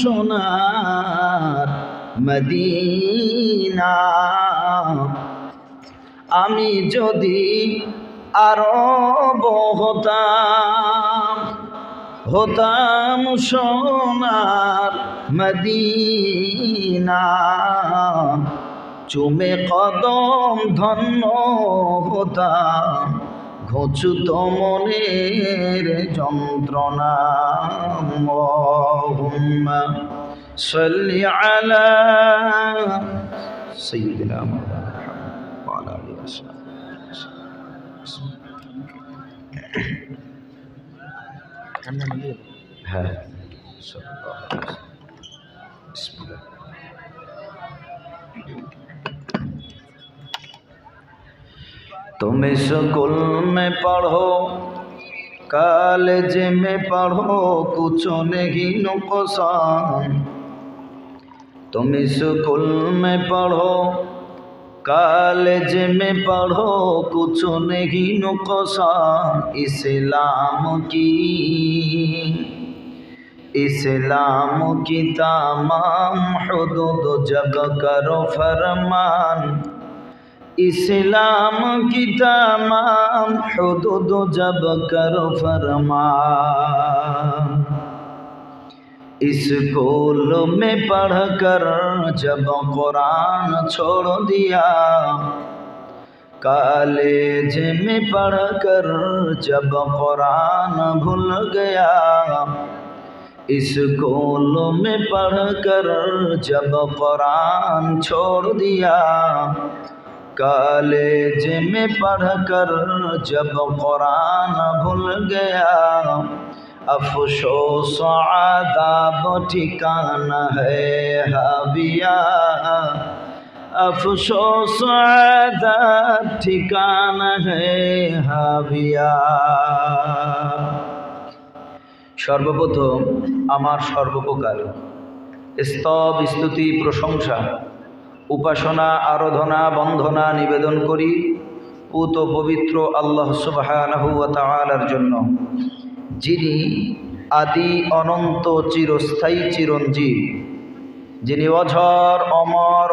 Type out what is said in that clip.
সোনার মদিনা। আমি যদি আরও হতাম হতাম সোনার মদিনা। চুমে কদম ধন্য হতাম, ঘোচুত মনের যন্ত্রণা। صل على سيدنا محمد وعلى آله وصحبه ها صلى الله عليه وسلم بسم الله तुम स्कूल में पढ़ो कॉलेज में पढ़ो कुछ नहीं नुकसान तुम स्कूल में पढ़ो कॉलेज में पढ़ो कुछ नहीं नुकसान इस्लाम की इस्लाम की तमाम हदूद जब करो फरमान इस्लाम की तमाम हदूद जब करो फरमान स्कूल में पढ़कर जब कुरान छोड़ दिया। कॉलेज में पढ़कर जब कुरान भूल गया। स्कूल में पढ़कर जब कुरान छोड़ दिया। कॉलेज में पढ़कर जब कुरान भूल गया। अफसोस आदाब ठिकाना है हाबिया अफसोस आदाब ठिकाना है हाबिया সর্বপ্রথম আমার সর্বপ্রকার স্তব স্তুতি প্রশংসা উপাসনা আরাধনা বন্ধনা নিবেদন করি পুত পবিত্র আল্লাহ সুবহানাহু ওয়া তাআলার জন্য যিনি আদি অনন্ত চিরস্থায়ী চিরঞ্জীব যিনি অঝর অমর